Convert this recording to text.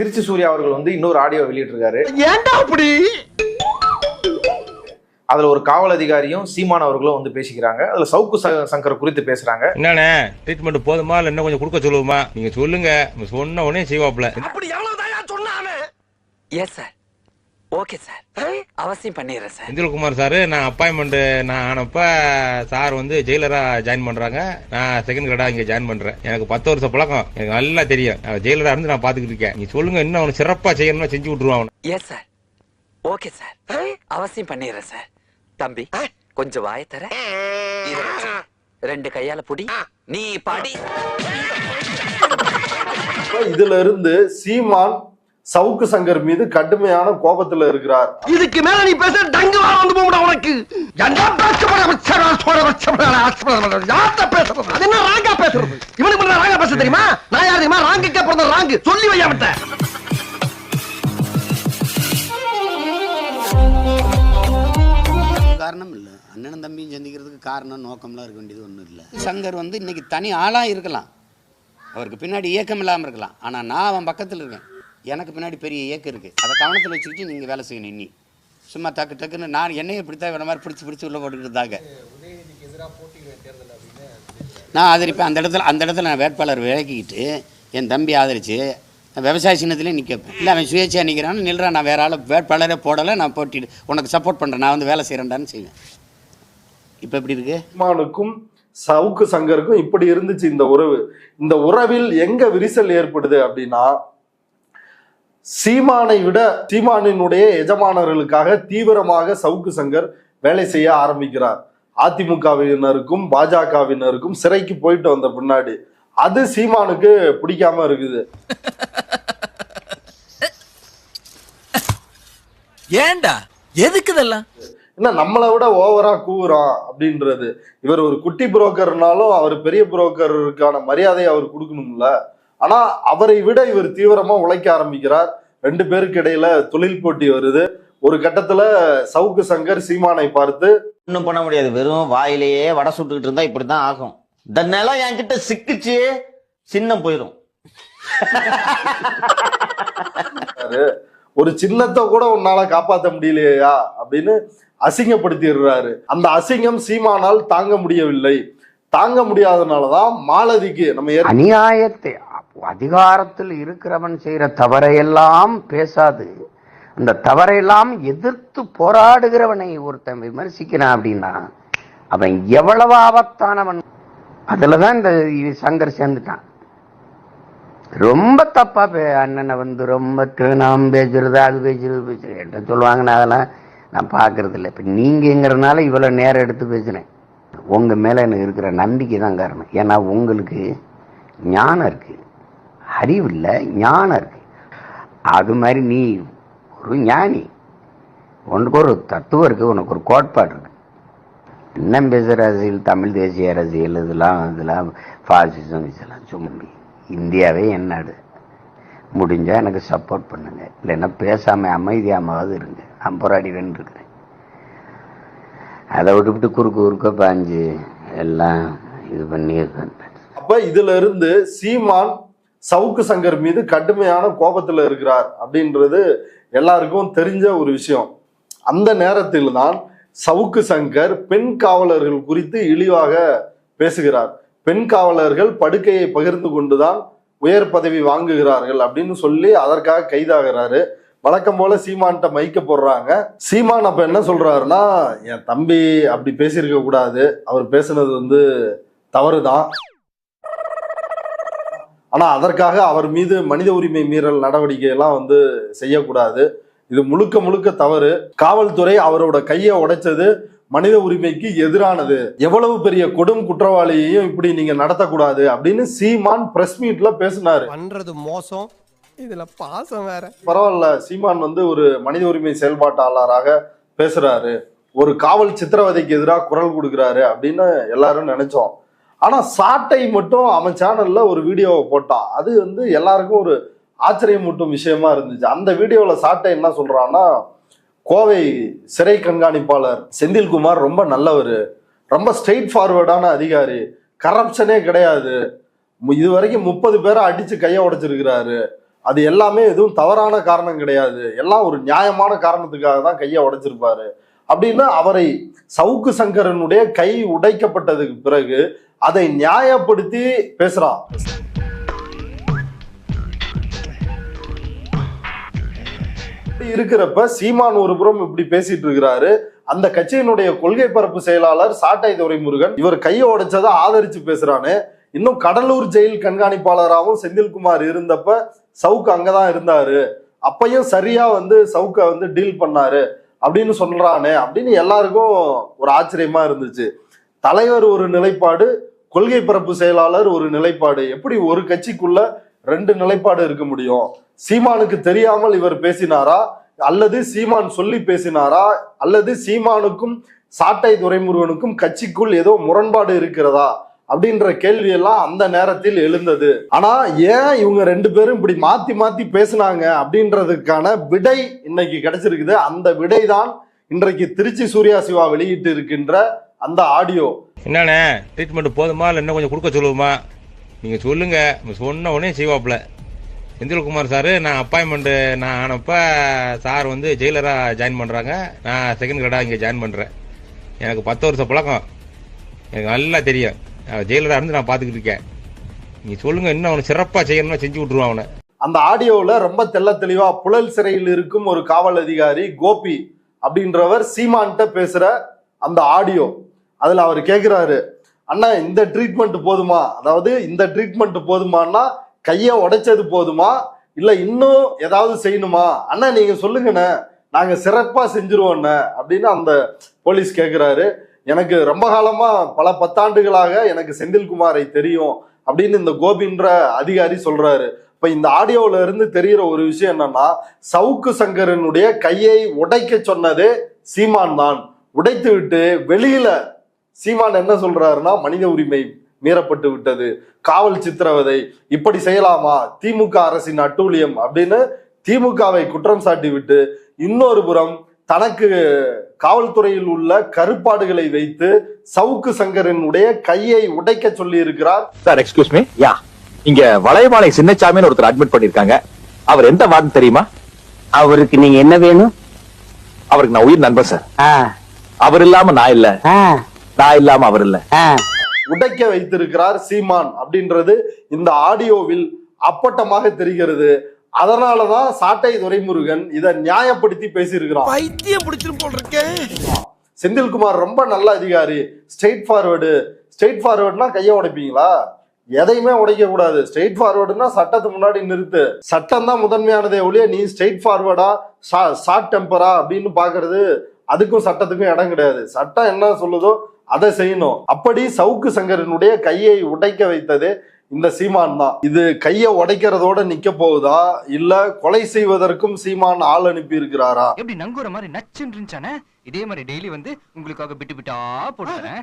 திருச்சி சூர்யா அவர்கள் வந்து இன்னொரு ஆடியோ வெளியிட்டிருக்காரு. ஏன்டா அப்படி? அதுல ஒரு காவல் அதிகாரியும் சீமான் அவர்களும் வந்து பேசிக்கிறாங்க. அதுல சவுக்கு ச- சங்கர் குறித்து பேசுறாங்க. என்னண்ணே ட்ரீட்மெண்ட் போதுமா இல்லை இன்னும் கொஞ்சம் கொடுக்க சொல்லுவோமா? நீங்க சொல்லுங்க. சொன்ன உடனே செய்வாப்ல அப்படி எவ்வளவுதான் சொன்னானே? எஸ் சார் ஓகே சார் அவசியம் பண்ணிடுறேன் சார் செந்தில்குமார் சார் நான் அப்பாயின்மெண்ட் நான் ஆனப்ப சார் வந்து ஜெயிலரா ஜாயின் பண்றாங்க. நான் செகண்ட் கிரேடா இங்க ஜாயின் பண்றேன். எனக்கு பத்து வருஷம் பழக்கம். எனக்கு நல்லா தெரியும். ஜெயிலரா இருந்து நான் பாத்துக்கிட்டு இருக்கேன். நீ சொல்லுங்க இன்னும் அவனை சிறப்பா செய்யணும்னா செஞ்சு விட்டுருவான். எஸ் சார் ஓகே சார் அவசியம் பண்ணிடுறேன் சார் தம்பி கொஞ்சம் வாய தர. ரெண்டு கையால புடி. நீ பாடி. இதுல இருந்து சீமான் சவுக்கு சங்கர் மீது கடுமையான கோபத்துல இருக்கிறார். இதுக்கு மேல நீ பேச டங்கு வந்து போடா உனக்கு. பேசுறது அது என்ன ராங்கா பேசுறது? இவனுக்கு மட்டும் ராங்கா பேச தெரியுமா? நான் யார் தெரியுமா? ராங்குக்கே பிறந்த ராங்கு. சொல்லி வையாமட்ட காரணம் இல்லை. அண்ணனும் தம்பியும் சந்திக்கிறதுக்கு காரணம் நோக்கம்லாம் இருக்க வேண்டியது ஒன்றும் இல்லை. சங்கர் வந்து இன்னைக்கு தனி ஆளாக இருக்கலாம். அவருக்கு பின்னாடி இயக்கம் இல்லாமல் இருக்கலாம். ஆனால் நான் அவன் பக்கத்தில் இருக்கேன். எனக்கு பின்னாடி பெரிய இயக்கம் இருக்குது அதை கவனத்தில் வச்சுக்கிட்டு நீங்கள் வேலை செய்யணும் இன்னி. சும்மா டக்கு டக்குன்னு நான் என்னையே இப்படித்தான் வேற மாதிரி பிடிச்சி பிடிச்சி உள்ளே போட்டுக்கிட்டு நான் ஆதரிப்பேன். அந்த இடத்துல அந்த இடத்துல நான் வேட்பாளர் விளக்கிக்கிட்டு என் தம்பி ஆதரித்து விவசாய சின்னத்திலே நிற்கப்பேன் இல்லை அவன் சுயேட்சையாக நிற்கிறான்னு நில்றான் நான் வேற ஆள் வேட்பாளரே போடலை. நான் போட்டி உனக்கு சப்போர்ட் பண்ணுறேன் நான் வந்து வேலை செய்கிறேன்டான்னு செய்வேன். இப்போ எப்படி இருக்கு? மானுக்கும் சவுக்கு சங்கருக்கும் இப்படி இருந்துச்சு இந்த உறவு. இந்த உறவில் எங்கே விரிசல் ஏற்படுது அப்படின்னா சீமானை விட சீமானினுடைய எஜமானர்களுக்காக தீவிரமாக சவுக்கு சங்கர் வேலை செய்ய ஆரம்பிக்கிறார். அதிமுகவினருக்கும் பாஜகவினருக்கும் சிறைக்கு போயிட்டு வந்த பின்னாடி. அது சீமானுக்கு பிடிக்காம இருக்குது. ஏன்டா எதுக்கு இதெல்லாம்? என்ன நம்மளை விட ஓவரா கூவுறான் அப்படின்றது. இவர் ஒரு குட்டி புரோக்கர்னாலும் அவர் பெரிய புரோக்கருக்கான மரியாதையை அவர் கொடுக்கணும்ல. ஆனா அவரை விட இவர் தீவிரமா உழைக்க ஆரம்பிக்கிறார். ரெண்டு பேருக்கு இடையில தொழில் போட்டி வருது. ஒரு கட்டத்துல சவுக்கு சங்கர் சீமானை பார்த்து ஒன்றும் பண்ண முடியாது. வெறும் வாயிலேயே வடை சுட்டுக்கிட்டு இருந்தா இப்படிதான் ஆகும். இந்த நிலம் என்கிட்ட சிக்கிச்சு சின்னம் போயிடும் ஒரு சின்னத்தை கூட உன்னால காப்பாத்த முடியலையா? அப்படின்னு அசிங்கப்படுத்திடுறாரு. அந்த அசிங்கம் சீமானால் தாங்க முடியவில்லை. தாங்க முடியாதனாலதான் மாலதிக்கு நம்ம அநியாயத்தை அதிகாரத்தில் இருக்கிறவன் செய்கிற தவறையெல்லாம் பேசாது. அந்த தவறையெல்லாம் எதிர்த்து போராடுகிறவனை ஒருத்தன் விமர்சிக்கிறான் அப்படின்னா அவன் எவ்வளவு ஆபத்தானவன் அதில் தான் இந்த சங்கர் சேர்ந்துட்டான். ரொம்ப தப்பா பே அண்ணனை வந்து ரொம்ப நாம் பேசுறது அது பேசுறது பேசுறது. என்ன சொல்லுவாங்க நான் அதெல்லாம் நான் பார்க்கறது இல்லை இப்போ நீங்கிறனால இவ்வளோ நேரம் எடுத்து பேசுனேன். உங்கள் மேலே எனக்கு இருக்கிற நம்பிக்கை தான் காரணம். ஏன்னா உங்களுக்கு ஞானம் இருக்குது அறிவு இல்லை ஞானம் இருக்கு. அது மாதிரி நீ ஒரு ஞானி உனக்கு ஒரு தத்துவம் இருக்கு உனக்கு ஒரு கோட்பாடு இருக்கு. என்ன பேசுகிற அரசியல் தமிழ் தேசிய அரசியல் இதெல்லாம் இதெல்லாம் ஃபாசிசம் இதெல்லாம் சும்மா இந்தியாவே என் நாடு. எனக்கு சப்போர்ட் பண்ணுங்க. இல்லைன்னா பேசாமல் அமைதியாமாவது இருங்க. நான் போராடிவேன்னு இருக்கிறேன். அதை விட்டுவிட்டு குறுக்கு குறுக்க பாஞ்சு எல்லாம் இது பண்ணி அப்போ இதுல இருந்து சீமான் சவுக்கு சங்கர் மீது கடுமையான கோபத்துல இருக்கிறார் அப்படின்றது எல்லாருக்கும் தெரிஞ்ச ஒரு விஷயம். அந்த நேரத்தில் தான் சவுக்கு சங்கர் பெண் காவலர்கள் குறித்து இழிவாக பேசுகிறார். பெண் காவலர்கள் படுக்கையை பகிர்ந்து கொண்டுதான் உயர் பதவி வாங்குகிறார்கள் அப்படின்னு சொல்லி அதற்காக கைதாகிறாரு. வழக்கம் போல சீமான்ட்ட மைக்க போடுறாங்க. சீமான் அப்ப என்ன சொல்றாருன்னா என் தம்பி அப்படி பேசியிருக்க கூடாது. அவர் பேசுனது வந்து தவறுதான். ஆனா அதற்காக அவர் மீது மனித உரிமை மீறல் நடவடிக்கை எல்லாம் வந்து செய்யக்கூடாது. இது முழுக்க முழுக்க தவறு. காவல்துறை அவரோட கையை உடைச்சது மனித உரிமைக்கு எதிரானது. எவ்வளவு பெரிய கொடும் குற்றவாளியையும் இப்படி நீங்க நடத்தக்கூடாது அப்படின்னு சீமான் பிரஸ் மீட்ல பேசினாரு. பண்றது மோசம். இதுல பாசம் வேற. பரவாயில்ல சீமான் வந்து ஒரு மனித உரிமை செயல்பாட்டாளராக பேசுறாரு. ஒரு காவல் சித்திரவதைக்கு எதிராக குரல் கொடுக்குறாரு அப்படின்னு எல்லாரும் நினைச்சோம். ஆனால் சாட்டை மட்டும் அவன் சேனலில் ஒரு வீடியோவை போட்டான் அது வந்து எல்லாருக்கும் ஒரு ஆச்சரியமூட்டும் விஷயமா இருந்துச்சு. அந்த வீடியோவில் சாட்டை என்ன சொல்கிறான்னா கோவை சிறை கண்காணிப்பாளர் செந்தில்குமார் ரொம்ப நல்லவர் ரொம்ப ஸ்ட்ரெயிட் ஃபார்வர்டான அதிகாரி கரப்ஷனே கிடையாது. இது வரைக்கும் முப்பது பேரை அடித்து கையை உடைச்சிருக்கிறாரு. அது எல்லாமே எதுவும் தவறான காரணம் கிடையாது. எல்லாம் ஒரு நியாயமான காரணத்துக்காக தான் கையை உடைச்சிருப்பாரு. அப்படின்னு அவரை சவுக்கு சங்கரனுடைய கை உடைக்கப்பட்டதுக்கு பிறகு அதை நியாயப்படுத்தி பேசுறான் இருக்கிறப்ப சீமான் ஒரு புறம் இப்படி பேசிட்டு இருக்கிறாரு. அந்த கட்சியினுடைய கொள்கை பரப்பு செயலாளர் சாட்டை துரைமுருகன் இவர் கையை உடைச்சதை ஆதரிச்சு பேசுறானு. இன்னும் கடலூர் ஜெயில் கண்காணிப்பாளராகவும் செந்தில்குமார் இருந்தப்ப சவுக்கு அங்கதான் இருந்தாரு. அப்பையும் சரியா வந்து சவுக்கை வந்து டீல் பண்ணாரு. அப்படின்னு சொல்றானே. அப்படின்னு எல்லாருக்கும் ஒரு ஆச்சரியமா இருந்துச்சு. தலைவர் ஒரு நிலைப்பாடு கொள்கை பரப்பு செயலாளர் ஒரு நிலைப்பாடு. எப்படி ஒரு கட்சிக்குள்ள ரெண்டு நிலைப்பாடு இருக்க முடியும்? சீமானுக்கு தெரியாமல் இவர் பேசினாரா? அல்லது சீமான் சொல்லி பேசினாரா? அல்லது சீமானுக்கும் சாட்டை துரைமுருகனுக்கும் கட்சிக்குள் ஏதோ முரண்பாடு இருக்கிறதா? அப்படின்ற கேள்வி எல்லாம் அந்த நேரத்தில் எழுந்தது. ஆனா ஏன் இவங்க ரெண்டு பேரும் இப்படி மாத்தி மாத்தி பேசுனாங்க அப்படின்றதுக்கான விடை இன்னைக்கு கிடைச்சிருக்குது. அந்த விடை தான் இன்றைக்கு திருச்சி சூர்யா சிவா வெளியிட்டு இருக்கின்ற அந்த ஆடியோ. என்னண்ணே ட்ரீட்மெண்ட் போதுமா இல்லை இன்னும் கொஞ்சம் கொடுக்க சொல்லுவோமா? நீங்கள் சொல்லுங்கள் சொன்ன உடனே செய்வாப்புல. செந்தில்குமார் சார் நான் அப்பாயின்மெண்ட்டு நான் ஆனப்போ சார் வந்து ஜெயிலராக ஜாயின் பண்ணுறாங்க நான் செகண்ட் கிரேடாக இங்கே ஜாயின் பண்ணுறேன் எனக்கு பத்து வருஷம் பழக்கம். எனக்கு நல்லா தெரியும். ஜெயிலராக இருந்து நான் பார்த்துக்கிட்டு இருக்கேன். நீ சொல்லுங்கள் இன்னும் அவனை சிறப்பாக செய்யணும்னா செஞ்சு விட்ருவான் அவனை. அந்த ஆடியோவில் ரொம்ப தெள்ள தெளிவாக புழல் சிறையில் இருக்கும் ஒரு காவல் அதிகாரி கோபி அப்படின்றவர் சீமான்கிட்ட பேசுகிற அந்த ஆடியோ. அதுல அவர் கேக்குறாரு அண்ணா இந்த ட்ரீட்மெண்ட் போதுமா? அதாவது இந்த ட்ரீட்மெண்ட் போதுமான்னா கைய உடைச்சது போதுமா? இல்ல இன்னும் ஏதாவது செய்யணுமா? அண்ணா நீங்க சொல்லுங்கண்ணே. நாங்க சிறப்பா செஞ்சிருவோண்ணே அப்படின்னு அந்த போலீஸ் கேக்குறாரு. எனக்கு ரொம்ப காலமா பல பத்தாண்டுகளாக எனக்கு செந்தில்குமாரை தெரியும் அப்படின்னு இந்த கோபின்ற அதிகாரி சொல்றாரு. இப்ப இந்த ஆடியோல இருந்து தெரியிற ஒரு விஷயம் என்னன்னா சவுக்கு சங்கரனுடைய கையை உடைக்க சொன்னது சீமான் தான். உடைத்து விட்டு வெளியில சீமான் என்ன சொல்றாருன்னா மனித உரிமை மீறப்பட்டு விட்டது. காவல் சித்திரவதை இப்படி செய்யலாமா? திமுக அரசின் அட்டூழியம் அப்படின்னு திமுகவை குற்றம் சாட்டி விட்டு இன்னொரு புறம் தனக்கு காவல்துறையில் உள்ள கருப்பாடுகளை வைத்து சவுக்கு சங்கரனுடைய கையை உடைக்க சொல்லி இருக்கிறார் சார் எக்ஸ்கியூஸ் மீ யா இங்க வளையமாலை சின்னச்சாமின்னு ஒருத்தர் அட்மிட் பண்ணிருக்காங்க அவர் எந்த வார்டு தெரியுமா? அவருக்கு நீங்க என்ன வேணும்? அவருக்கு நான் உயிர் நண்பன் சார் ஆ, அவர் இல்லாம நான் இல்ல. நான் இல்லாம அவர் இல்ல. உடைக்க வைத்திருக்கிறார் சீமான் அப்படின்றது இந்த ஆடியோவில் அப்பட்டமாக தெரிகிறது. அதனாலதான் சாட்டை துரைமுருகன் இதை நியாயப்படுத்தி பேசியிருக்கிறான். பைத்தியம் பிடிச்சிரும் போல் இருக்கேன் செந்தில்குமார் ரொம்ப நல்ல அதிகாரி. ஸ்ட்ரெயிட் ஃபார்வர்டு ஸ்ட்ரெயிட் ஃபார்வர்டுனா கையை உடைப்பீங்களா? எதையுமே உடைக்க கூடாது. ஸ்ட்ரெயிட் ஃபார்வர்டுனா சட்டத்து முன்னாடி நிறுத்து. சட்டம் தான் முதன்மையானதே ஒழிய நீ ஸ்ட்ரெயிட் ஃபார்வர்டா ஷார்ட் டெம்பரா அப்படின்னு பாக்குறது அதுக்கும் சட்டத்துக்கும் இடம் கிடையாது. சட்டம் என்ன சொல்லுதோ அதை செய்யணும். அப்படி சவுக்கு சங்கரனுடைய கையை உடைக்க வைத்தது இந்த சீமான் தான். இது கையை உடைக்கிறதோட நிக்க போகுதா? இல்ல கொலை செய்வதற்கும் சீமான் ஆள் அனுப்பி இருக்கிறாரா எப்படி நங்குற மாதிரி நச்சுன்னு இருந்துச்சானே? இதே மாதிரி டெய்லி வந்து உங்களுக்காக பிட்டு பிட்டா போடுறேன்